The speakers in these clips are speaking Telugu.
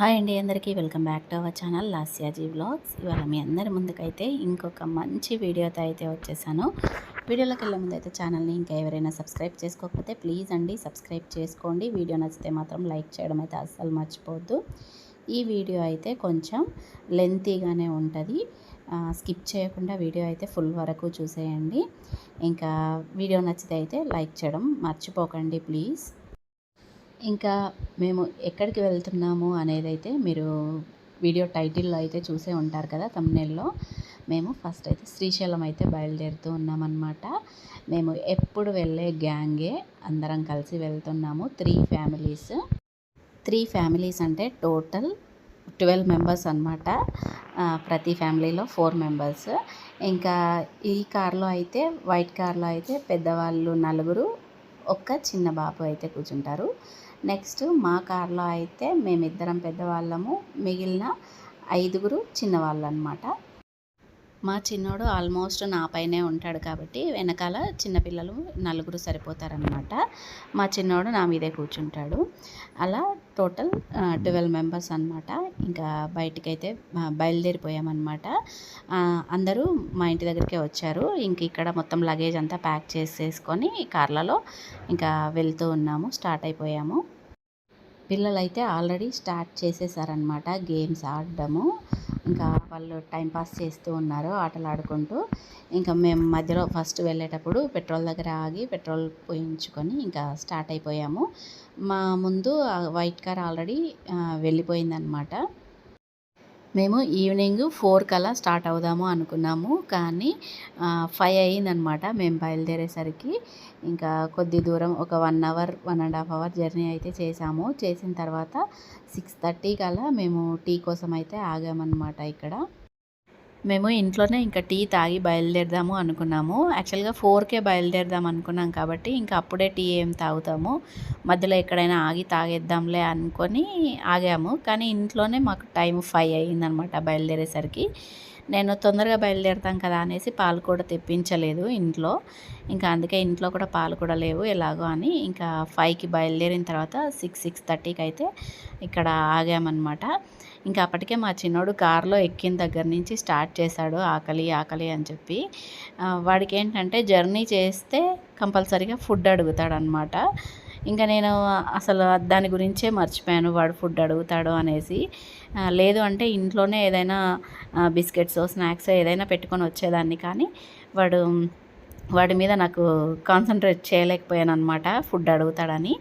హాయ్ అండి అందరికీ. Welcome back to our channel Lasyaji vlogs. ఇవాళ మీ అందరి ముందుకైతే ఇంకొక మంచి వీడియోతో అయితే వచ్చేసాను. వీడియోలోకి వెళ్ళే ముందు అయితే ఛానల్ని ఇంకా ఎవరైనా సబ్స్క్రైబ్ చేసుకోకపోతే ప్లీజ్ అండి సబ్స్క్రైబ్ చేసుకోండి. వీడియో నచ్చితే మాత్రం లైక్ చేయడం అయితే అస్సలు మర్చిపోవద్దు. ఈ వీడియో అయితే కొంచెం లెంతీగానే ఉంటుంది. స్కిప్ చేయకుండా వీడియో అయితే ఫుల్ వరకు చూసేయండి. ఇంకా వీడియో నచ్చితే అయితే లైక్ చేయడం మర్చిపోకండి ప్లీజ్. ఇంకా మేము ఎక్కడికి వెళ్తున్నాము అనేది అయితే మీరు వీడియో టైటిల్లో అయితే చూసే ఉంటారు కదా తమ్నేల్లో మేము ఫస్ట్ అయితే శ్రీశైలం అయితే బయలుదేరుతూ ఉన్నామన్నమాట. మేము ఎప్పుడు వెళ్ళే గ్యాంగే అందరం కలిసి వెళ్తున్నాము. త్రీ ఫ్యామిలీస్ త్రీ ఫ్యామిలీస్ అంటే టోటల్ ట్వెల్వ్ మెంబర్స్ అనమాట ప్రతి ఫ్యామిలీలో ఫోర్ మెంబర్స్ ఇంకా ఈ కార్లో అయితే వైట్ కార్లో అయితే పెద్దవాళ్ళు నలుగురు ఒక్క చిన్న బాబు అయితే కూర్చుంటారు. నెక్స్ట్ మా కార్లో అయితే మేమిద్దరం పెద్దవాళ్ళము మిగిలిన ఐదుగురు చిన్నవాళ్ళు అనమాట మా చిన్నోడు ఆల్మోస్ట్ నా పైనే ఉంటాడు కాబట్టి వెనకాల చిన్నపిల్లలు నలుగురు సరిపోతారనమాట మా చిన్నోడు నా మీదే కూర్చుంటాడు. అలా టోటల్ ట్వెల్వ్ మెంబర్స్ అనమాట ఇంకా బయటికైతే బయలుదేరిపోయామన్నమాట. అందరూ మా ఇంటి దగ్గరికే వచ్చారు. ఇంక ఇక్కడ మొత్తం లగేజ్ అంతా ప్యాక్ చేసేసుకొని కార్లలో ఇంకా వెళ్తూ ఉన్నాము స్టార్ట్ అయిపోయాము. పిల్లలైతే ఆల్రెడీ స్టార్ట్ చేసేసారనమాట గేమ్స్ ఆడడము. ఇంకా వాళ్ళు టైంపాస్ చేస్తూ ఉన్నారు ఆటలు ఆడుకుంటూ ఇంకా మేము మధ్యలో ఫస్ట్ వెళ్ళేటప్పుడు పెట్రోల్ దగ్గర ఆగి పెట్రోల్ పోయించుకొని ఇంకా స్టార్ట్ అయిపోయాము. మా ముందు వైట్ కార్ ఆల్రెడీ వెళ్ళిపోయిందనమాట మేము ఈవినింగ్ ఫోర్ కల్లా స్టార్ట్ అవుదాము అనుకున్నాము కానీ ఫైవ్ అయ్యిందనమాట మేము బయలుదేరేసరికి. ఇంకా కొద్ది దూరం ఒక one hour one and half hour journey అయితే చేసాము చేసిన తర్వాత సిక్స్ థర్టీ కల్లా మేము టీ కోసం అయితే ఆగామన్నమాట ఇక్కడ. మేము ఇంట్లోనే ఇంకా టీ తాగి బయలుదేరదాము అనుకున్నాము. యాక్చువల్గా ఫోర్కే బయలుదేరదాం అనుకున్నాం కాబట్టి ఇంకా అప్పుడే టీ ఏం తాగుతాము. మధ్యలో ఎక్కడైనా ఆగి తాగేద్దాంలే అనుకొని ఆగాము. కానీ ఇంట్లోనే మాకు టైం ఫైవ్ అయ్యిందనమాట బయలుదేరేసరికి. నేను తొందరగా బయలుదేరుతాం కదా అనేసి పాలు కూడా తెప్పించలేదు ఇంట్లో. ఇంకా అందుకే ఇంట్లో కూడా పాలు కూడా లేవు ఎలాగో అని. ఇంకా ఫైవ్కి బయలుదేరిన తర్వాత సిక్స్ సిక్స్ థర్టీకి అయితే ఇక్కడ ఆగామన్నమాట. ఇంకా అప్పటికే మా చిన్నోడు కారులో ఎక్కిన దగ్గర నుంచి స్టార్ట్ చేశాడు ఆకలి ఆకలి అని చెప్పి. వాడికి ఏంటంటే జర్నీ చేస్తే కంపల్సరీగా ఫుడ్ అడుగుతాడనమాట ఇంకా నేను అసలు దాని గురించే మర్చిపోయాను. వాడు ఫుడ్ అడుగుతాడు అనేసి. లేదు అంటే ఇంట్లోనే ఏదైనా బిస్కెట్స్ స్నాక్స్ ఏదైనా పెట్టుకొని వచ్చేదాన్ని. కానీ వాడు వాడి మీద నాకు కాన్సన్ట్రేట్ చేయలేకపోయాను అనమాట ఫుడ్ అడుగుతాడని.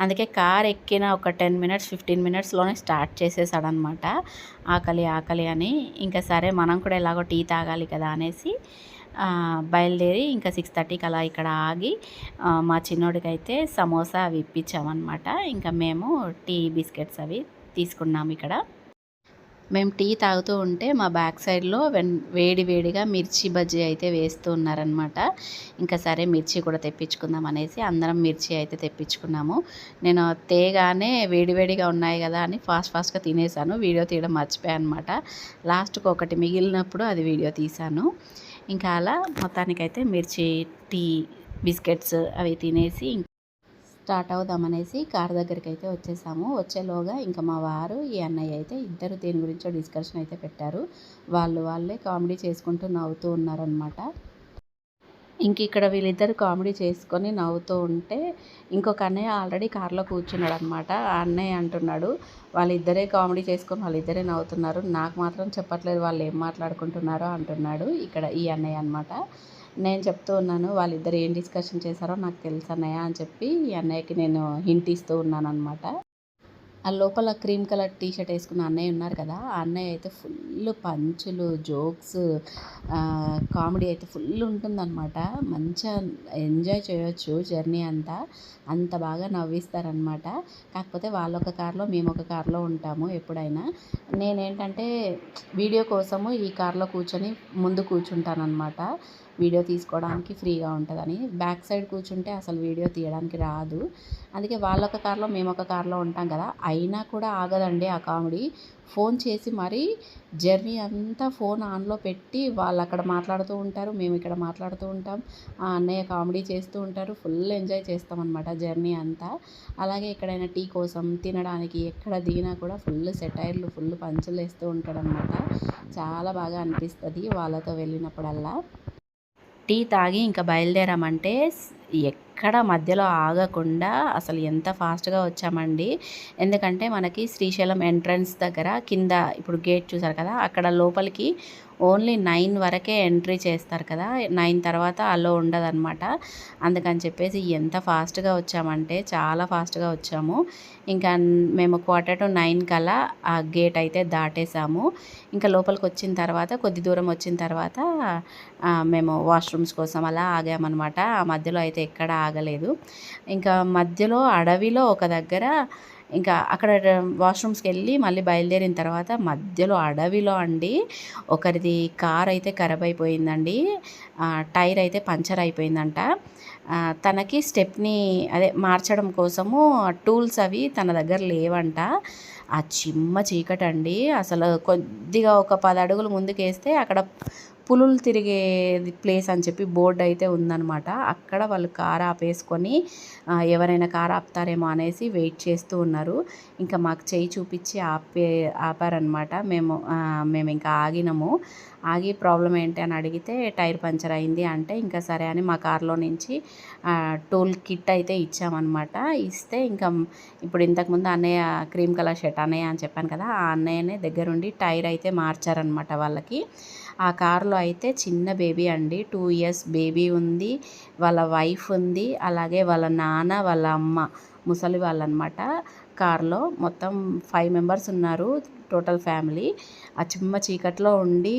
అందుకే కార్ ఎక్కిన ఒక టెన్ మినిట్స్ ఫిఫ్టీన్ మినిట్స్లోనే స్టార్ట్ చేసేసాడనమాట ఆకలి ఆకలి అని. ఇంకా సరే మనం కూడా ఎలాగో టీ తాగాలి కదా అనేసి బయలుదేరి ఇంకా సిక్స్ థర్టీకి అలా ఇక్కడ ఆగి మా చిన్నోడికైతే సమోసా అవి ఇప్పించామన్నమాట. ఇంకా మేము టీ బిస్కెట్స్ అవి తీసుకున్నాము ఇక్కడ. మేము టీ తాగుతూ ఉంటే మా బ్యాక్ సైడ్లో వెన్ వేడి వేడిగా మిర్చి బజ్జీ అయితే వేస్తూ ఉన్నారనమాట ఇంకా సరే మిర్చి కూడా తెప్పించుకుందాం అనేసి అందరం మిర్చి అయితే తెప్పించుకున్నాము. నేను తేగానే వేడివేడిగా ఉన్నాయి కదా అని ఫాస్ట్ ఫాస్ట్గా తినేసాను. వీడియో తీయడం మర్చిపోయాను అనమాట లాస్ట్కి ఒకటి మిగిలినప్పుడు అది వీడియో తీశాను. ఇంకా అలా మొత్తానికైతే మిర్చి టీ బిస్కెట్స్ అవి తినేసి స్టార్ట్ అవుదామనేసి కార్ దగ్గరికి అయితే వచ్చేసాము. వచ్చేలోగా ఇంకా మా వారు ఈ అన్నయ్య అయితే ఇద్దరు దేని గురించో డిస్కషన్ అయితే పెట్టారు. వాళ్ళు వాళ్ళే కామెడీ చేసుకుంటూ నవ్వుతూ ఉన్నారనమాట ఇంక ఇక్కడ వీళ్ళిద్దరు కామెడీ చేసుకొని నవ్వుతూ ఉంటే ఇంకొక అన్నయ్య ఆల్రెడీ కార్లో కూర్చున్నాడు అనమాట ఆ అన్నయ్య అంటున్నాడు వాళ్ళిద్దరే కామెడీ చేసుకొని వాళ్ళిద్దరే నవ్వుతున్నారు. నాకు మాత్రం చెప్పట్లేదు వాళ్ళు ఏం మాట్లాడుకుంటున్నారో అంటున్నాడు ఇక్కడ ఈ అన్నయ్య అనమాట. నేను చెప్తూ ఉన్నాను వాళ్ళిద్దరు ఏం డిస్కషన్ చేశారో నాకు తెలుసు అన్నయ్య అని చెప్పి ఈ అన్నయ్యకి నేను హింట్ ఇస్తూ ఉన్నాను అనమాట ఆ లోపల క్రీమ్ కలర్ టీ షర్ట్ వేసుకున్న అన్నయ్య ఉన్నారు కదా ఆ అన్నయ్య అయితే ఫుల్ పంచులు జోక్స్ కామెడీ అయితే ఫుల్ ఉంటుందన్నమాట. మంచిగా ఎంజాయ్ చేయొచ్చు జర్నీ అంతా. అంత బాగా నవ్విస్తారనమాట కాకపోతే వాళ్ళ ఒక కార్లో మేము ఒక కార్లో ఉంటాము ఎప్పుడైనా. నేనేంటంటే వీడియో కోసము ఈ కార్లో కూర్చొని ముందు కూర్చుంటానమాట వీడియో తీసుకోవడానికి ఫ్రీగా ఉంటుందని. బ్యాక్ సైడ్ కూర్చుంటే అసలు వీడియో తీయడానికి రాదు. అందుకే వాళ్ళొక కార్లో మేము ఒక కార్లో ఉంటాం కదా. అయినా కూడా ఆగదండి ఆ కామెడీ. ఫోన్ చేసి మరీ జర్నీ అంతా ఫోన్ ఆన్లో పెట్టి వాళ్ళు అక్కడ మాట్లాడుతూ ఉంటారు మేము ఇక్కడ మాట్లాడుతూ ఉంటాం. ఆ అన్నయ్య కామెడీ చేస్తూ ఉంటారు ఫుల్ ఎంజాయ్ చేస్తాం అనమాట జర్నీ అంతా. అలాగే ఎక్కడైనా టీ కోసం తినడానికి ఎక్కడ దిగినా కూడా ఫుల్ సెటైర్లు ఫుల్ పంచులు వేస్తూ ఉంటాడనమాట చాలా బాగా అనిపిస్తుంది వాళ్ళతో వెళ్ళినప్పుడల్లా. టీ తాగి ఇంకా బయలుదేరామంటే ఎక్కడ మధ్యలో ఆగకుండా అసలు ఎంత ఫాస్ట్గా వచ్చామండి. ఎందుకంటే మనకి శ్రీశైలం ఎంట్రన్స్ దగ్గర కింద ఇప్పుడు గేట్ చూసారు కదా అక్కడ లోపలికి ఓన్లీ నైన్ వరకే ఎంట్రీ చేస్తారు కదా నైన్ తర్వాత అలో ఉండదన్నమాట. అందుకని చెప్పేసి ఎంత ఫాస్ట్గా వచ్చామంటే చాలా ఫాస్ట్గా వచ్చాము. ఇంకా మేము క్వార్టర్ టు నైన్ కల్లా ఆ గేట్ అయితే దాటేసాము. ఇంకా లోపలికి వచ్చిన తర్వాత కొద్ది దూరం వచ్చిన తర్వాత మేము వాష్రూమ్స్ కోసం అలా ఆగామన్నమాట. ఆ మధ్యలో అయితే ఎక్కడ ఆగలేదు. ఇంకా మధ్యలో అడవిలో ఒక దగ్గర ఇంకా అక్కడ వాష్రూమ్స్కి వెళ్ళి మళ్ళీ బయలుదేరిన తర్వాత మధ్యలో అడవిలో అండి ఒకరిది కార్ అయితే ఖరాబ్ అయిపోయిందండి. టైర్ అయితే పంచర్ అయిపోయిందంట. తనకి స్టెప్ని అదే మార్చడం కోసము టూల్స్ అవి తన దగ్గర లేవంట. ఆ చిమ్మ చీకటండి. అసలు కొద్దిగా ఒక పది అడుగులు ముందుకేస్తే అక్కడ పులులు తిరిగే ప్లేస్ అని చెప్పి బోర్డు అయితే ఉందనమాట అక్కడ వాళ్ళు కార్ ఆపేసుకొని ఎవరైనా కార్ ఆపుతారేమో అనేసి వెయిట్ చేస్తూ ఉన్నారు. ఇంకా మాకు చేయి చూపించి ఆపే ఆపారనమాట మేము మేము ఇంకా ఆగినాము. ఆగి ప్రాబ్లం ఏంటి అని అడిగితే టైర్ పంచర్ అయింది అంటే ఇంకా సరే అని మా కార్లో నుంచి టోల్ కిట్ అయితే ఇచ్చామన్నమాట. ఇస్తే ఇంకా ఇప్పుడు ఇంతకుముందు అన్నయ్య క్రీమ్ కలర్ షర్ట్ అన్నయ్య అని చెప్పాను కదా ఆ అన్నయ్యనే దగ్గరుండి టైర్ అయితే మార్చారనమాట వాళ్ళకి. ఆ కార్లో అయితే చిన్న బేబీ అండి. టూ ఇయర్స్ బేబీ ఉంది. వాళ్ళ వైఫ్ ఉంది. అలాగే వాళ్ళ నాన్న వాళ్ళ అమ్మ ముసలి వాళ్ళనమాట కార్లో మొత్తం ఫైవ్ మెంబర్స్ ఉన్నారు. Total family. ఆ చిమ్మ చీకట్లో ఉండి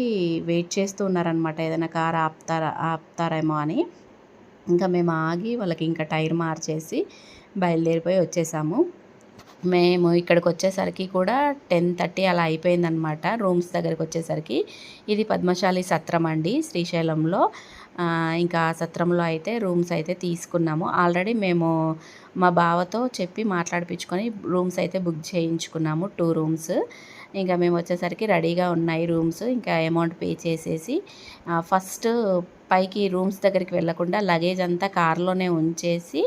వెయిట్ చేస్తూ ఉన్నారనమాట ఏదైనా కార్ ఆపుతారా ఆపుతారేమో అని. ఇంకా మేము ఆగి వాళ్ళకి ఇంకా టైర్ మార్చేసి బయలుదేరిపోయి వచ్చేసాము. మేము ఇక్కడికి వచ్చేసరికి కూడా టెన్ థర్టీ అలా అయిపోయిందనమాట రూమ్స్ దగ్గరికి వచ్చేసరికి. ఇది పద్మశాలి సత్రం అండి శ్రీశైలంలో. ఇంకా సత్రంలో అయితే రూమ్స్ అయితే తీసుకున్నాము. ఆల్రెడీ మేము మా బావతో చెప్పి మాట్లాడిపించుకొని రూమ్స్ అయితే బుక్ చేయించుకున్నాము టూ రూమ్స్. ఇంకా మేము వచ్చేసరికి రెడీగా ఉన్నాయి రూమ్స్. ఇంకా అమౌంట్ పే చేసేసి ఫస్ట్ పైకి రూమ్స్ దగ్గరికి వెళ్ళకుండా లగేజ్ అంతా కార్లోనే ఉంచేసి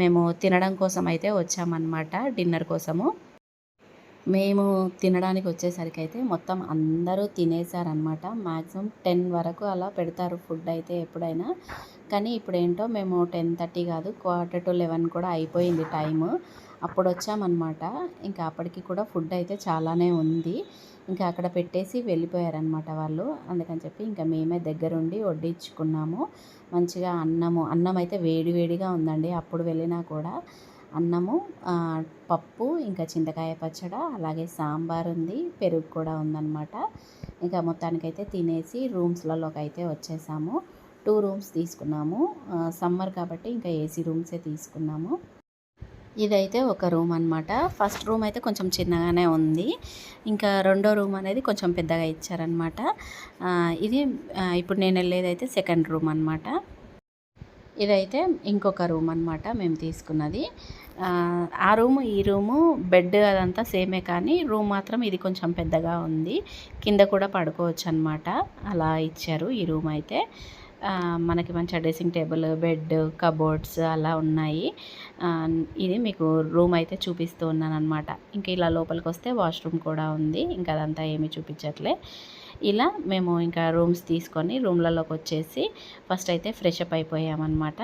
మేము తినడం కోసం అయితే వచ్చామన్నమాట డిన్నర్ కోసము. మేము తినడానికి వచ్చేసరికి అయితే మొత్తం అందరూ తినేసారనమాట మ్యాక్సిమం టెన్ వరకు అలా పెడతారు ఫుడ్ అయితే ఎప్పుడైనా. కానీ ఇప్పుడు ఏంటో మేము టెన్ థర్టీ కాదు క్వార్టర్ టు లెవెన్ కూడా అయిపోయింది టైము. అప్పుడు వచ్చామన్నమాట ఇంకా అప్పటికి కూడా ఫుడ్ అయితే చాలానే ఉంది. ఇంకా అక్కడ పెట్టేసి వెళ్ళిపోయారనమాట వాళ్ళు. అందుకని చెప్పి ఇంకా మేమే దగ్గరుండి వడ్డించుకున్నాము. మంచిగా అన్నము అన్నం అయితే వేడి వేడిగా ఉందండి. అప్పుడు వెళ్ళినా కూడా అన్నము పప్పు ఇంకా చింతకాయ పచ్చడ అలాగే సాంబార్ ఉంది పెరుగు కూడా ఉందన్నమాట. ఇంకా మొత్తానికైతే తినేసి రూమ్స్లలోకి అయితే వచ్చేసాము. టూ రూమ్స్ తీసుకున్నాము. సమ్మర్ కాబట్టి ఇంకా ఏసీ రూమ్సే తీసుకున్నాము. ఇదైతే ఒక రూమ్ అన్నమాట. ఫస్ట్ రూమ్ అయితే కొంచెం చిన్నగానే ఉంది. ఇంకా రెండో రూమ్ అనేది కొంచెం పెద్దగా ఇచ్చారనమాట ఇది ఇప్పుడు నేను వెళ్ళేదైతే సెకండ్ రూమ్ అన్నమాట. ఇదైతే ఇంకొక రూమ్ అన్నమాట మేము తీసుకున్నది. ఆ, రూమ్ రూము ఈ రూము బెడ్ అదంతా సేమే కానీ రూమ్ మాత్రం ఇది కొంచెం పెద్దగా ఉంది. కింద కూడా పడుకోవచ్చు అనమాట అలా ఇచ్చారు ఈ రూమ్ అయితే. మనకి మంచి డ్రెస్సింగ్ టేబుల్ బెడ్ కబోర్డ్స్ అలా ఉన్నాయి. ఇది మీకు రూమ్ అయితే చూపిస్తూ ఉన్నాను అనమాట ఇంకా ఇలా లోపలికి వస్తే వాష్రూమ్ కూడా ఉంది. ఇంకా అదంతా ఏమీ చూపించట్లే. ఇలా మేము ఇంకా రూమ్స్ తీసుకొని రూమ్లలోకి వచ్చేసి ఫస్ట్ అయితే ఫ్రెష్ అప్ అయిపోయామన్నమాట.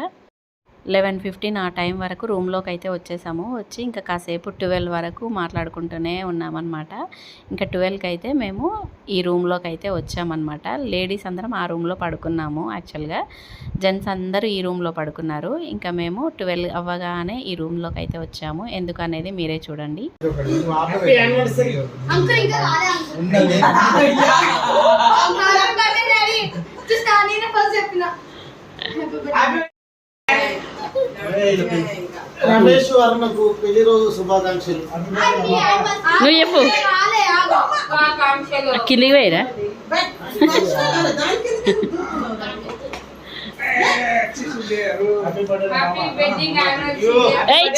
లెవెన్ ఫిఫ్టీన్ ఆ టైం వరకు రూమ్లోకి అయితే వచ్చేసాము. వచ్చి ఇంకా కాసేపు ట్వెల్వ్ వరకు మాట్లాడుకుంటూనే ఉన్నామన్నమాట. ఇంకా ట్వెల్వ్కి అయితే మేము ఈ రూమ్లోకి అయితే వచ్చామన్నమాట. లేడీస్ అందరం ఆ రూమ్లో పడుకున్నాము యాక్చువల్గా. జెంట్స్ అందరూ ఈ రూమ్లో పడుకున్నారు. ఇంకా మేము ట్వెల్వ్ అవ్వగానే ఈ రూమ్లోకి అయితే వచ్చాము. ఎందుకు అనేది మీరే చూడండి. ఫస్ట్ చెప్పిన రమేష్ వర్మకు పెళ్ళి రోజు శుభాకాంక్షలు. నువ్వు చెప్పు. కిందికి పోయిరా.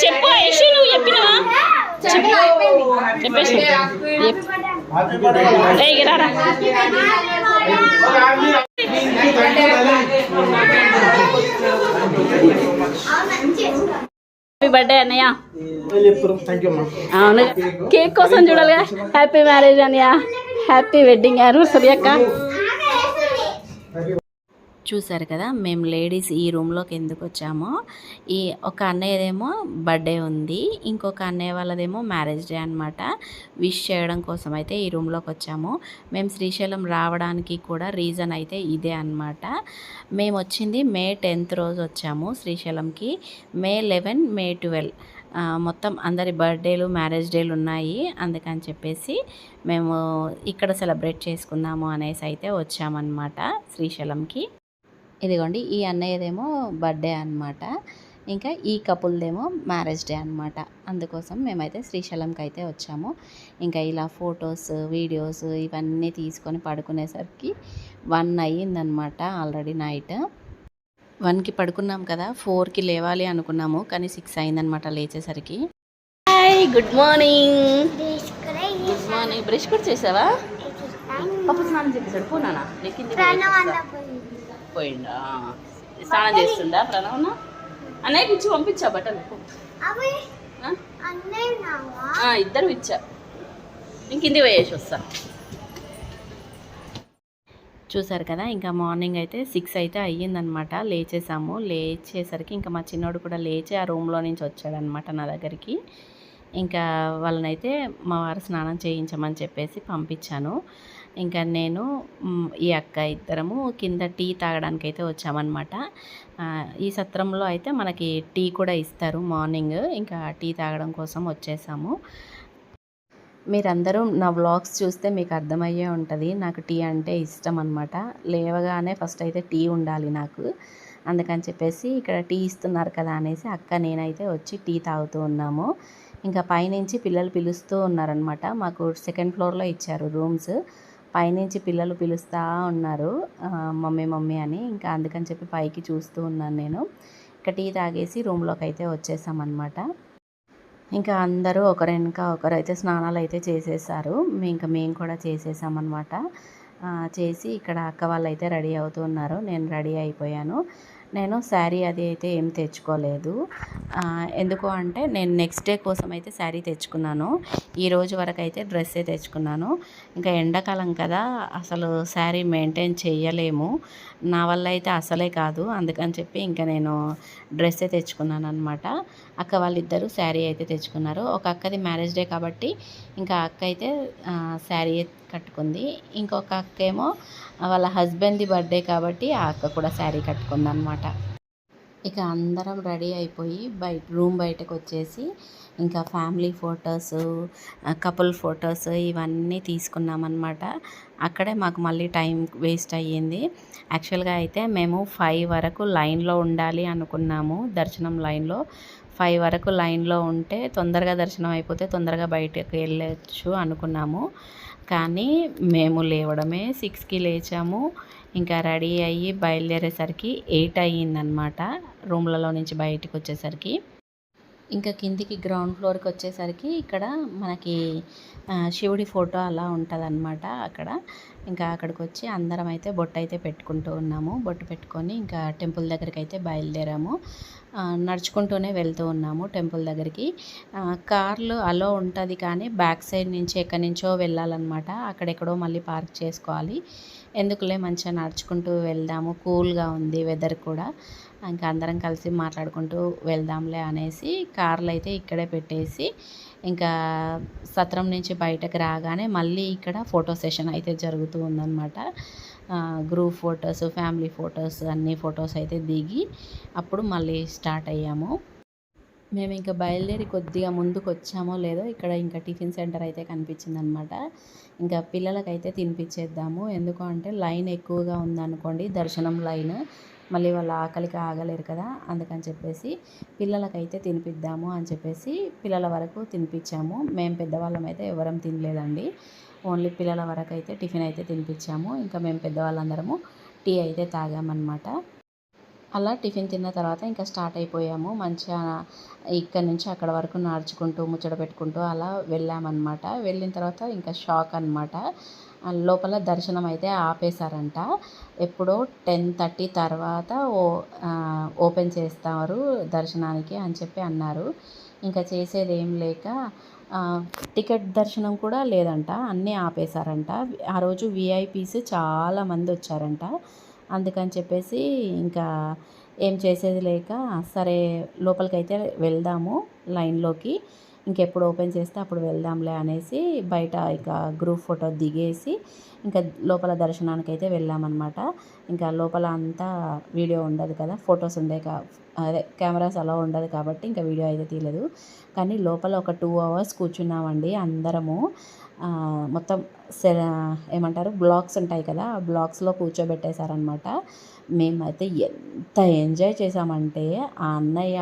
చెప్పు యశు నువ్వు చెప్పినవా? చెప్పేసి రారా. హ్యాపీ బర్త్డే అన్నయ్య చెప్తారు థ్యాంక్ యూ అమ్మా అవును. కేక్ కోసం చూడాలిగా. హ్యాపీ మ్యారేజ్ అన్నయ్య హ్యాపీ వెడ్డింగ్ యానివర్సరీ అక్క. చూసారు కదా మేము లేడీస్ ఈ రూమ్లోకి ఎందుకు వచ్చామో. ఈ ఒక అన్నయ్యదేమో బర్త్డే ఉంది ఇంకొక అన్నయ్య వాళ్ళదేమో మ్యారేజ్ డే అనమాట విష్ చేయడం కోసం అయితే ఈ రూమ్లోకి వచ్చాము. మేము శ్రీశైలం రావడానికి కూడా రీజన్ అయితే ఇదే అనమాట మేము వచ్చింది మే టెన్త్ రోజు వచ్చాము శ్రీశైలంకి. May eleven May twelve. మొత్తం అందరి బర్త్డేలు మ్యారేజ్ డేలు ఉన్నాయి అందుకని చెప్పేసి మేము ఇక్కడ సెలబ్రేట్ చేసుకుందాము అనేసి అయితే వచ్చామన్నమాట శ్రీశైలంకి. ఇదిగోండి ఈ అన్నయ్యదేమో బర్త్డే అనమాట ఇంకా ఈ కపుల్దేమో మ్యారేజ్ డే అనమాట అందుకోసం మేమైతే శ్రీశైలంకి అయితే వచ్చాము. ఇంకా ఇలా ఫొటోస్ వీడియోస్ ఇవన్నీ తీసుకొని పడుకునేసరికి వన్ అయ్యిందనమాట ఆల్రెడీ నైట్. వన్కి పడుకున్నాం కదా ఫోర్కి లేవాలి అనుకున్నాము కానీ సిక్స్ అయిందనమాట లేచేసరికి. Hi good morning good morning brush కూడా చేసావా? పప్పు స్నానం చేసేసాడు పోనా పోయిండా? స్నానం చేస్తుందా ప్రణవన? అన్నయ్యకి ఇచ్చి పంపించా బట్టలు. ఇద్దరు ఇచ్చా. ఇంక కింది వేసి వస్తా. చూసారు కదా ఇంకా మార్నింగ్ అయితే సిక్స్ అయితే అయ్యిందనమాట. లేచేసాము. లేచేసరికి ఇంకా మా చిన్నోడు కూడా లేచి ఆ రూమ్లో నుంచి వచ్చాడనమాట నా దగ్గరికి. ఇంకా వాళ్ళనైతే మా వారు స్నానం చేయించమని చెప్పేసి పంపించాను. ఇంకా నేను ఈ అక్క ఇద్దరము కింద టీ తాగడానికి అయితే వచ్చామన్నమాట ఈ సత్రంలో అయితే మనకి టీ కూడా ఇస్తారు మార్నింగ్. ఇంకా టీ తాగడం కోసం వచ్చేసాము. మీరందరూ నా వ్లాగ్స్ చూస్తే మీకు అర్థమయ్యే ఉంటుంది. నాకు టీ అంటే ఇష్టం అనమాట లేవగానే ఫస్ట్ అయితే టీ ఉండాలి నాకు. అందుకని చెప్పేసి ఇక్కడ టీ ఇస్తున్నారు కదా అనేసి అక్క నేనైతే వచ్చి టీ తాగుతూ ఉన్నాము. ఇంకా పైనుంచి పిల్లలు పిలుస్తూ ఉన్నారనమాట మాకు సెకండ్ ఫ్లోర్లో ఇచ్చారు రూమ్స్. పైనుంచి పిల్లలు పిలుస్తూ ఉన్నారు మమ్మీ మమ్మీ అని. ఇంకా అందుకని చెప్పి పైకి చూస్తూ ఉన్నాను నేను. ఇంకా టీ తాగేసి రూమ్లోకి అయితే వచ్చేసామన్నమాట. ఇంకా అందరూ ఒకరు వెనక ఒకరు అయితే స్నానాలు అయితే చేసేసారు. ఇంకా మేము కూడా చేసేసామన్నమాట. చేసి ఇక్కడ అక్క వాళ్ళు అయితే రెడీ అవుతూ ఉన్నారు. నేను రెడీ అయిపోయాను. నేను శారీ అది అయితే ఏం తెచ్చుకోలేదు. ఎందుకు అంటే నేను నెక్స్ట్ డే కోసం అయితే శారీ తెచ్చుకున్నాను. ఈ రోజు వరకు అయితే డ్రెస్సే తెచ్చుకున్నాను. ఇంకా ఎండాకాలం కదా అసలు శారీ మెయింటైన్ చేయలేము నా వల్ల అయితే అసలే కాదు. అందుకని చెప్పి ఇంకా నేను డ్రెస్సే తెచ్చుకున్నాను అనమాట అక్క వాళ్ళిద్దరూ శారీ అయితే తెచ్చుకున్నారు. ఒక అక్కది మ్యారేజ్ డే కాబట్టి ఇంకా అక్క అయితే శారీ కట్టుకుంది. ఇంకొక అక్క ఏమో వాళ్ళ హస్బెండ్ది బర్త్డే కాబట్టి ఆ అక్క కూడా శారీ కట్టుకుంది అనమాట ఇక అందరం రెడీ అయిపోయి బయట రూమ్ బయటకు వచ్చేసి ఇంకా ఫ్యామిలీ ఫొటోస్ కపుల్ ఫొటోస్ ఇవన్నీ తీసుకున్నామన్నమాట. అక్కడే మాకు మళ్ళీ టైం వేస్ట్ అయ్యింది. యాక్చువల్గా అయితే మేము ఫైవ్ వరకు లైన్లో ఉండాలి అనుకున్నాము దర్శనం లైన్లో. ఫైవ్ వరకు లైన్లో ఉంటే తొందరగా దర్శనం అయిపోతే తొందరగా బయటకు వెళ్ళచ్చు అనుకున్నాము. కానీ మేము లేవడమే సిక్స్కి లేచాము. ఇంకా రెడీ అయ్యి బయలుదేరేసరికి ఎయిట్ అయ్యిందనమాట రూమ్లలో నుంచి బయటకు వచ్చేసరికి. ఇంకా కిందికి గ్రౌండ్ ఫ్లోర్కి వచ్చేసరికి ఇక్కడ మనకి శివుడి ఫోటో అలా ఉంటుందన్నమాట అక్కడ. ఇంకా అక్కడికి వచ్చి అందరం అయితే బొట్టు అయితే పెట్టుకుంటూ ఉన్నాము. బొట్టు పెట్టుకొని ఇంకా టెంపుల్ దగ్గరికి అయితే బయలుదేరాము నడుచుకుంటూనే వెళ్తూ ఉన్నాము టెంపుల్ దగ్గరికి. కార్లు అలో ఉంటుంది కానీ బ్యాక్ సైడ్ నుంచి ఎక్కడి నుంచో వెళ్ళాలన్నమాట. అక్కడెక్కడో మళ్ళీ పార్క్ చేసుకోవాలి. ఎందుకులే మంచిగా నడుచుకుంటూ వెళ్దాము కూల్గా ఉంది వెదర్ కూడా. ఇంకా అందరం కలిసి మాట్లాడుకుంటూ వెళ్దాంలే అనేసి కార్లు అయితే ఇక్కడే పెట్టేసి ఇంకా సత్రం నుంచి బయటకు రాగానే మళ్ళీ ఇక్కడ ఫోటో సెషన్ అయితే జరుగుతూ ఉందన్నమాట. గ్రూప్ ఫొటోస్ ఫ్యామిలీ ఫొటోస్ అన్ని ఫొటోస్ అయితే దిగి అప్పుడు మళ్ళీ స్టార్ట్ అయ్యాము. మేము ఇంకా బయలుదేరి కొద్దిగా ముందుకు వచ్చామో లేదో ఇక్కడ ఇంకా టిఫిన్ సెంటర్ అయితే కనిపించింది అనమాట ఇంకా పిల్లలకైతే తినిపించేద్దాము ఎందుకు అంటే లైన్ ఎక్కువగా ఉందనుకోండి దర్శనం లైన్. మళ్ళీ వాళ్ళ ఆకలికి ఆగలేరు కదా అందుకని చెప్పేసి పిల్లలకైతే తినిపిద్దాము అని చెప్పేసి పిల్లల వరకు తినిపించాము. మేము పెద్దవాళ్ళం అయితే ఎవరం తినలేదండి. ఓన్లీ పిల్లల వరకు అయితే టిఫిన్ అయితే తినిపించాము. ఇంకా మేము పెద్దవాళ్ళందరము టీ అయితే తాగామన్నమాట. అలా టిఫిన్ తిన్న తర్వాత ఇంకా స్టార్ట్ అయిపోయాము. మంచిగా ఇక్కడ నుంచి అక్కడ వరకు నడుచుకుంటూ ముచ్చట పెట్టుకుంటూ అలా వెళ్ళామన్నమాట. వెళ్ళిన తర్వాత ఇంకా షాక్ అనమాట లోపల దర్శనం అయితే ఆపేశారంట. ఎప్పుడో టెన్ థర్టీ తర్వాత ఓ ఓపెన్ చేస్తారు దర్శనానికి అని చెప్పి అన్నారు. ఇంకా చేసేది ఏం లేక టికెట్ దర్శనం కూడా లేదంట. అన్నీ ఆపేశారంట. ఆ రోజు విఐపీస్ చాలామంది వచ్చారంట. అందుకని చెప్పేసి ఇంకా ఏం చేసేది లేక సరే లోపలికైతే వెళ్దాము లైన్లోకి. ఇంకెప్పుడు ఓపెన్ చేస్తే అప్పుడు వెళ్దాంలే అనేసి బయట ఇక గ్రూప్ ఫోటో దిగేసి ఇంకా లోపల దర్శనానికి అయితే వెళ్ళామన్నమాట. ఇంకా లోపల అంతా వీడియో ఉండదు కదా ఫొటోస్ ఉండే కా అదే కెమెరాస్ అలా ఉండదు కాబట్టి ఇంకా వీడియో అయితే తీయలేదు. కానీ లోపల ఒక టూ అవర్స్ కూర్చున్నామండి అందరము. మొత్తం సె ఏమంటారు బ్లాక్స్ ఉంటాయి కదా ఆ బ్లాక్స్లో కూర్చోబెట్టేశారనమాట మేమైతే ఎంత ఎంజాయ్ చేసామంటే ఆ అన్నయ్య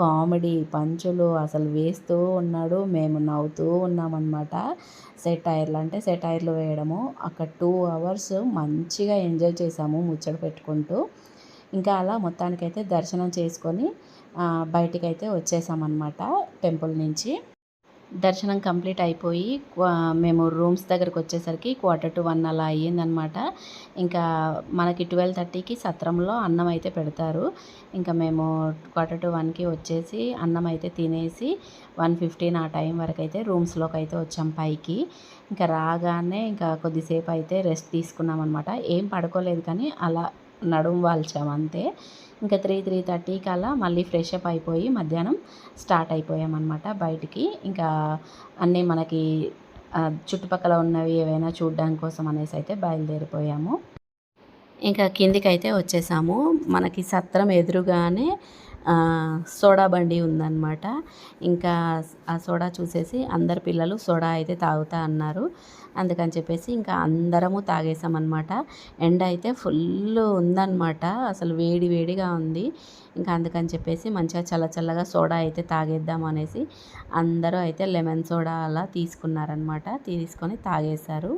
కామెడీ పంచులు అసలు వేస్తూ ఉన్నాడు. మేము నవ్వుతూ ఉన్నామన్నమాట. సెటైర్లు అంటే సెటైర్లు వేయడము. అక్కడ టూ అవర్స్ మంచిగా ఎంజాయ్ చేసాము ముచ్చట పెట్టుకుంటూ. ఇంకా అలా మొత్తానికైతే దర్శనం చేసుకొని బయటికైతే వచ్చేసామన్నమాట టెంపుల్ నుంచి. దర్శనం కంప్లీట్ అయిపోయి మేము రూమ్స్ దగ్గరకు వచ్చేసరికి క్వార్టర్ టు వన్ అలా అయ్యిందనమాట. ఇంకా మనకి ట్వెల్వ్ థర్టీకి సత్రంలో అన్నం అయితే పెడతారు. ఇంకా మేము క్వార్టర్ టు వన్కి వచ్చేసి అన్నం అయితే తినేసి వన్ ఫిఫ్టీన్ ఆ టైం వరకు అయితే రూమ్స్లోకి అయితే వచ్చాం పైకి. ఇంకా రాగానే ఇంకా కొద్దిసేపు అయితే రెస్ట్ తీసుకున్నాం అనమాట ఏం పడుకోలేదు కానీ అలా నడుము వాల్చాం అంతే. ఇంకా త్రీ త్రీ థర్టీ కల్లా మళ్ళీ ఫ్రెష్ అప్ అయిపోయి మధ్యాహ్నం స్టార్ట్ అయిపోయామన్నమాట బయటికి. ఇంకా అన్నీ మనకి చుట్టుపక్కల ఉన్నవి ఏవైనా చూడడం కోసం అనేసి అయితే బయలుదేరిపోయాము. ఇంకా కిందికి అయితే వచ్చేసాము. మనకి సత్రం ఎదురుగానే సోడా బండి ఉందన్నమాట. ఇంకా ఆ సోడా చూసేసి అందరు పిల్లలు సోడా అయితే తాగుతా అన్నారు. అందుకని చెప్పేసి ఇంకా అందరము తాగేసామన్నమాట. ఎండ అయితే ఫుల్ ఉందన్నమాట. అసలు వేడి వేడిగా ఉంది. ఇంకా అందుకని చెప్పేసి మంచిగా చల్ల చల్లగా సోడా అయితే తాగేద్దాం అనేసి అందరూ అయితే లెమన్ సోడా అలా తీసుకున్నారనమాట తీసుకొని తాగేశారు.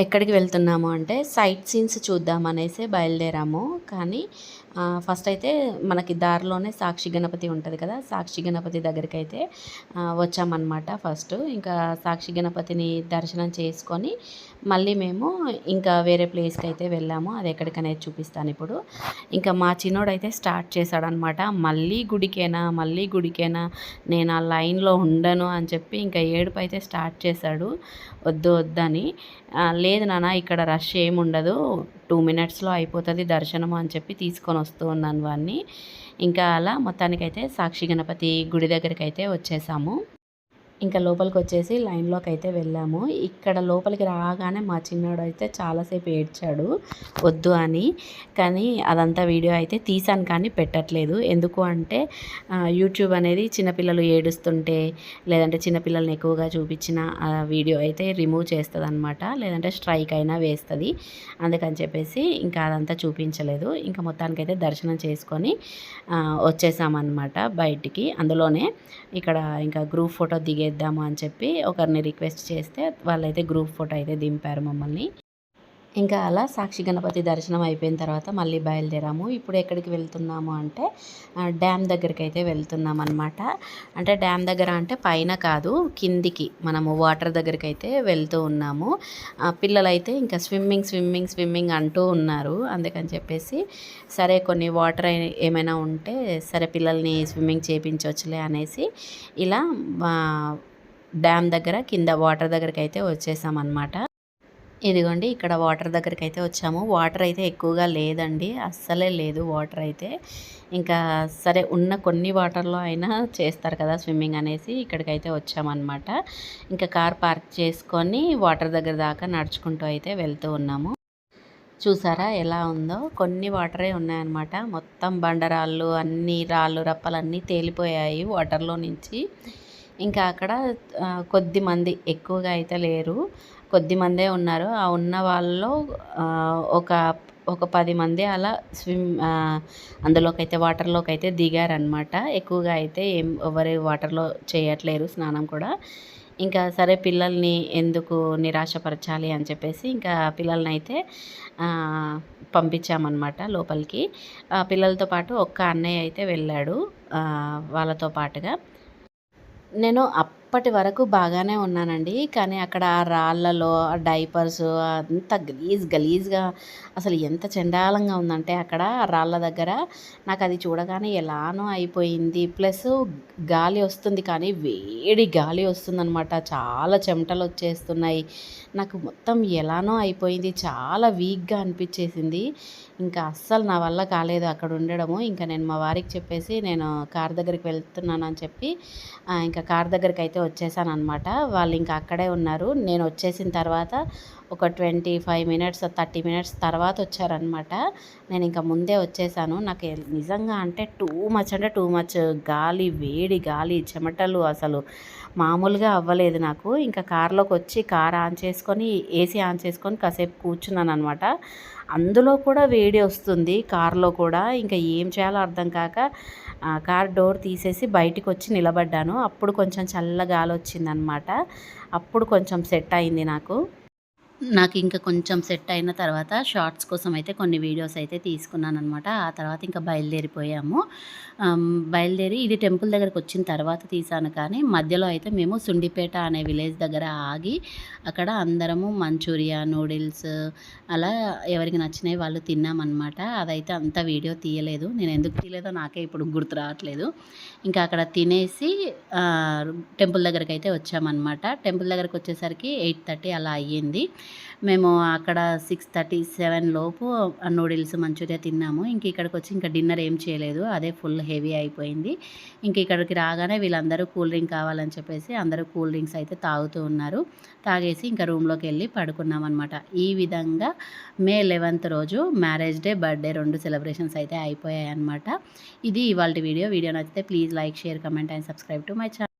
ఎక్కడికి వెళ్తున్నాము అంటే సైట్ సీన్స్ చూద్దాం అనేసి బయలుదేరాము. కానీ ఫస్ట్ అయితే మనకి దారిలోనే సాక్షి గణపతి ఉంటుంది కదా సాక్షి గణపతి దగ్గరికి అయితే వచ్చామన్నమాట ఫస్ట్ ఇంకా సాక్షి గణపతిని దర్శనం చేసుకొని మళ్ళీ మేము ఇంకా వేరే ప్లేస్కి అయితే వెళ్ళాము. అది ఎక్కడికనేది చూపిస్తాను ఇప్పుడు. ఇంకా మా చిన్నోడైతే స్టార్ట్ చేశాడనమాట మళ్ళీ గుడికేనా మళ్ళీ గుడికేనా నేను ఆ లైన్లో ఉండను అని చెప్పి ఇంకా ఏడుపు అయితే స్టార్ట్ చేశాడు. వద్దు వద్దని. లేదు నాన్న ఇక్కడ రష్ ఏమి ఉండదు టూ మినిట్స్లో అయిపోతుంది దర్శనము అని చెప్పి తీసుకొని వస్తూ ఉన్నాను వాడిని ఇంకా అలా మొత్తానికైతే సాక్షి గణపతి గుడి దగ్గరికి అయితే వచ్చేసాము. ఇంకా లోపలికి వచ్చేసి లైన్లోకి అయితే వెళ్ళాము. ఇక్కడ లోపలికి రాగానే మా చిన్నాడు అయితే చాలాసేపు ఏడ్చాడు వద్దు అని. కానీ అదంతా వీడియో అయితే తీసాను కానీ పెట్టట్లేదు. ఎందుకు అంటే యూట్యూబ్ అనేది చిన్నపిల్లలు ఏడుస్తుంటే లేదంటే చిన్నపిల్లల్ని ఎక్కువగా చూపించిన ఆ వీడియో అయితే రిమూవ్ చేస్తుంది అనమాట లేదంటే స్ట్రైక్ అయినా వేస్తుంది. అందుకని చెప్పేసి ఇంకా అదంతా చూపించలేదు. ఇంకా మొత్తానికైతే దర్శనం చేసుకొని వచ్చేసామన్నమాట బయటికి. అందులోనే ఇక్కడ ఇంకా గ్రూప్ ఫోటో దిగేద్దాము అని చెప్పి ఒకరిని రిక్వెస్ట్ చేస్తే వాళ్ళైతే గ్రూప్ ఫోటో అయితే దింపారు మమ్మల్ని. ఇంకా అలా సాక్షి గణపతి దర్శనం అయిపోయిన తర్వాత మళ్ళీ బయలుదేరాము. ఇప్పుడు ఎక్కడికి వెళ్తున్నాము అంటే డ్యామ్ దగ్గరికి అయితే వెళ్తున్నాం అనమాట అంటే డ్యామ్ దగ్గర అంటే పైన కాదు కిందికి మనము వాటర్ దగ్గరికి అయితే వెళ్తూ ఉన్నాము. పిల్లలైతే ఇంకా స్విమ్మింగ్ స్విమ్మింగ్ స్విమ్మింగ్ అంటూ ఉన్నారు. అందుకని చెప్పేసి సరే కొన్ని వాటర్ అయి- ఏమైనా ఉంటే సరే పిల్లల్ని స్విమ్మింగ్ చేయించవచ్చులే అనేసి ఇలా మా డ్యామ్ దగ్గర కింద వాటర్ దగ్గరికి అయితే వచ్చేసామన్నమాట. ఇదిగోండి ఇక్కడ వాటర్ దగ్గరికి అయితే వచ్చాము. వాటర్ అయితే ఎక్కువగా లేదండి అస్సలే లేదు వాటర్ అయితే. ఇంకా సరే ఉన్న కొన్ని వాటర్లో అయినా చేస్తారు కదా స్విమ్మింగ్ అనేసి ఇక్కడికైతే వచ్చామన్నమాట. ఇంకా కార్ పార్క్ చేసుకొని వాటర్ దగ్గర దాకా నడుచుకుంటూ అయితే వెళ్తూ ఉన్నాము. చూసారా ఎలా ఉందో? కొన్ని వాటరే ఉన్నాయన్నమాట. మొత్తం బండరాళ్ళు అన్ని రాళ్ళు రప్పలు అన్నీ తేలిపోయాయి వాటర్లో నుంచి. ఇంకా అక్కడ కొద్ది మంది ఎక్కువగా అయితే లేరు. కొద్ది మందే ఉన్నారు. ఆ ఉన్న వాళ్ళలో ఒక ఒక పది మంది అలా స్విమ్ అందులోకైతే అందులోకి అయితే వాటర్లోకి అయితే దిగారనమాట ఎక్కువగా అయితే ఏం ఎవరు వాటర్లో చేయట్లేరు స్నానం కూడా. ఇంకా సరే పిల్లల్ని ఎందుకు నిరాశపరచాలి అని చెప్పేసి ఇంకా పిల్లల్ని అయితే పంపించామన్నమాట లోపలికి. ఆ, పిల్లలతో పాటు ఒక్క అన్నయ్య అయితే వెళ్ళాడు వాళ్ళతో పాటుగా. నేను అప్ అప్పటి వరకు బాగానే ఉన్నానండి. కానీ అక్కడ ఆ రాళ్ళలో ఆ డైపర్స్ అంత గలీజ్ గలీజ్గా అసలు ఎంత చండాలంగా ఉందంటే అక్కడ ఆ రాళ్ళ దగ్గర నాకు అది చూడగానే ఎలానో అయిపోయింది. ప్లస్ గాలి వస్తుంది కానీ వేడి గాలి వస్తుందనమాట చాలా చెమటలు వచ్చేస్తున్నాయి. నాకు మొత్తం ఎలానో అయిపోయింది. చాలా వీక్గా అనిపించేసింది. ఇంకా అస్సలు నా వల్ల కాలేదు అక్కడ ఉండడము. ఇంకా నేను మా వారికి చెప్పేసి నేను కార్ దగ్గరికి వెళ్తున్నాను అని చెప్పి ఇంకా కార్ దగ్గరికి అయితే వచ్చేసాను అనమాట వాళ్ళు ఇంకా అక్కడే ఉన్నారు. నేను వచ్చేసిన తర్వాత ఒక twenty five minutes thirty minutes తర్వాత వచ్చారనమాట నేను ఇంకా ముందే వచ్చేసాను. నాకు నిజంగా అంటే టూ మచ్ అంటే టూ మచ్ గాలి వేడి గాలి చెమటలు అసలు మామూలుగా అవ్వలేదు నాకు. ఇంకా కార్లోకి వచ్చి కార్ ఆన్ చేసుకొని ఏసీ ఆన్ చేసుకొని కాసేపు కూర్చున్నాను అనమాట అందులో కూడా వేడి వస్తుంది కార్లో కూడా. ఇంకా ఏం చేయాలో అర్థం కాక కార్ డోర్ తీసేసి బయటికి వచ్చి నిలబడ్డాను. అప్పుడు కొంచెం చల్ల గాలి వచ్చిందనమాట అప్పుడు కొంచెం సెట్ అయింది నాకు. నాకు ఇంకా కొంచెం సెట్ అయిన తర్వాత షార్ట్స్ కోసం అయితే కొన్ని వీడియోస్ అయితే తీసుకున్నాను అనమాట ఆ తర్వాత ఇంకా బయలుదేరిపోయాము. బయలుదేరి ఇది టెంపుల్ దగ్గరకు వచ్చిన తర్వాత తీసాను కానీ మధ్యలో అయితే మేము సుండిపేట అనే విలేజ్ దగ్గర ఆగి అక్కడ అందరము మంచూరియా నూడిల్స్ అలా ఎవరికి నచ్చినవి వాళ్ళు తిన్నామన్నమాట. అదైతే అంత వీడియో తీయలేదు. నేను ఎందుకు తీయలేదో నాకే ఇప్పుడు గుర్తు రావట్లేదు. ఇంకా అక్కడ తినేసి టెంపుల్ దగ్గరికి అయితే వచ్చామన్నమాట. టెంపుల్ దగ్గరకు వచ్చేసరికి ఎయిట్ థర్టీ అలా అయ్యింది. మేము అక్కడ సిక్స్ థర్టీ సెవెన్ లోపు నూడిల్స్ మంచూరియా తిన్నాము. ఇంక ఇక్కడికి వచ్చి ఇంకా డిన్నర్ ఏం చేయలేదు. అదే ఫుల్ హెవీ అయిపోయింది. ఇంక ఇక్కడికి రాగానే వీళ్ళందరూ కూల్ డ్రింక్ కావాలని చెప్పేసి అందరూ కూల్ డ్రింక్స్ అయితే తాగుతూ ఉన్నారు. తాగేసి ఇంకా రూమ్లోకి వెళ్ళి పడుకున్నాం అనమాట ఈ విధంగా మే లెవెన్త్ రోజు మ్యారేజ్ డే బర్త్డే రెండు సెలబ్రేషన్స్ అయితే అయిపోయాయి అనమాట ఇది ఇవాళ వీడియో. వీడియో నచ్చితే please like share comment and subscribe to my channel